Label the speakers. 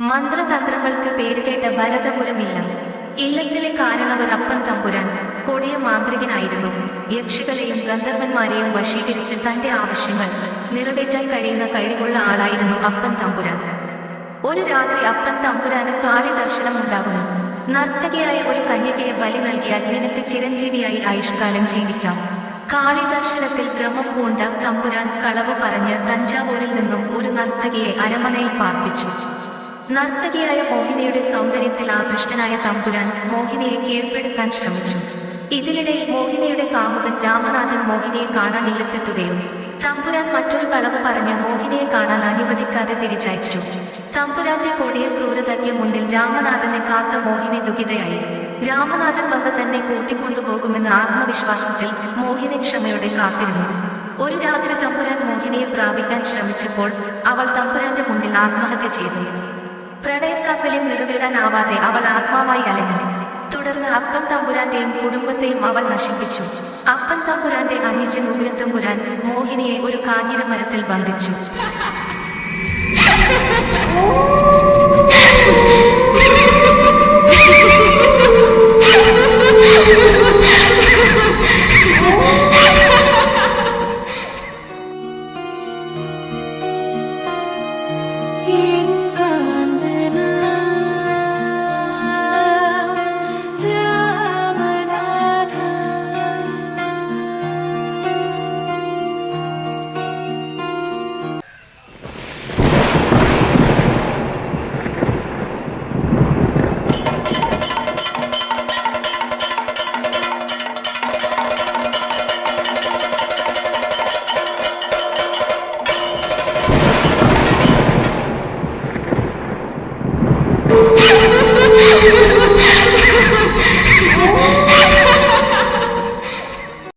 Speaker 1: മന്ത്രതന്ത്രങ്ങൾക്ക് പേരുകേട്ട ഭരതപുരമില്ല. ഇല്ലത്തിലെ കാരണവർ അപ്പൻ തമ്പുരാൻ കൊടിയ മാന്ത്രികനായിരുന്നു. യക്ഷികളെയും ഗന്ധർവന്മാരെയും വശീകരിച്ച് തന്റെ ആവശ്യങ്ങൾ നിറവേറ്റാൻ കഴിയുന്ന കഴിവുള്ള ആളായിരുന്നു അപ്പൻ തമ്പുരാൻ. ഒരു രാത്രി അപ്പൻ തമ്പുരാന് കാളി ദർശനം ഉണ്ടാകുന്നു. നർത്തകിയായ ഒരു കന്യകയെ ബലി നൽകിയാൽ നിനക്ക് ചിരഞ്ജീവിയായി ആയുഷ്കാലം ജീവിക്കാം. കാളി ദർശനത്തിൽ ഭ്രമം പൂണ്ട തമ്പുരാൻ കളവ് പറഞ്ഞ് തഞ്ചാവൂരിൽ നിന്നും ഒരു നർത്തകിയെ അരമനയിൽ പാർപ്പിച്ചു. നർത്തകിയായ മോഹിനിയുടെ സൗന്ദര്യത്തിൽ ആകൃഷ്ടനായ തമ്പുരാൻ മോഹിനിയെ കീഴ്പ്പെടുത്താൻ ശ്രമിച്ചു. ഇതിനിടെ മോഹിനിയുടെ കാമുകൻ രാമനാഥൻ മോഹിനിയെ കാണാൻ ഇല്ലത്തെത്തുകയും തമ്പുരാൻ മറ്റൊരു കളവ് പറഞ്ഞ് മോഹിനിയെ കാണാൻ അനുവദിക്കാതെ തിരിച്ചയച്ചു. തമ്പുരാന്റെ കൊടിയ ക്രൂരതയ്ക്ക് മുന്നിൽ രാമനാഥനെ കാത്ത മോഹിനി ദുഃഖിതയായി. രാമനാഥൻ വന്ന് തന്നെ കൂട്ടിക്കൊണ്ടുപോകുമെന്ന ആത്മവിശ്വാസത്തിൽ മോഹിനി ക്ഷമയോടെ കാത്തിരുന്നു. ഒരു രാത്രി തമ്പുരാൻ മോഹിനിയെ പ്രാപിക്കാൻ ശ്രമിച്ചപ്പോൾ അവൾ തമ്പുരാന്റെ മുന്നിൽ ആത്മഹത്യ ചെയ്തു. പ്രണയസാഫല്യം നിറവേറാനാവാതെ അവൾ ആത്മാവായി അലഞ്ഞു. തുടർന്ന് അപ്പൻ തമ്പുരാന്റെയും കുടുംബത്തെയും അവൾ നശിപ്പിച്ചു. അപ്പൻ തമ്പുരാന്റെ അനുജൻ ഉഗ്രൻ തമ്പുരാൻ മോഹിനിയെ ഒരു കാഞ്ഞിരമരത്തിൽ ബന്ധിച്ചു.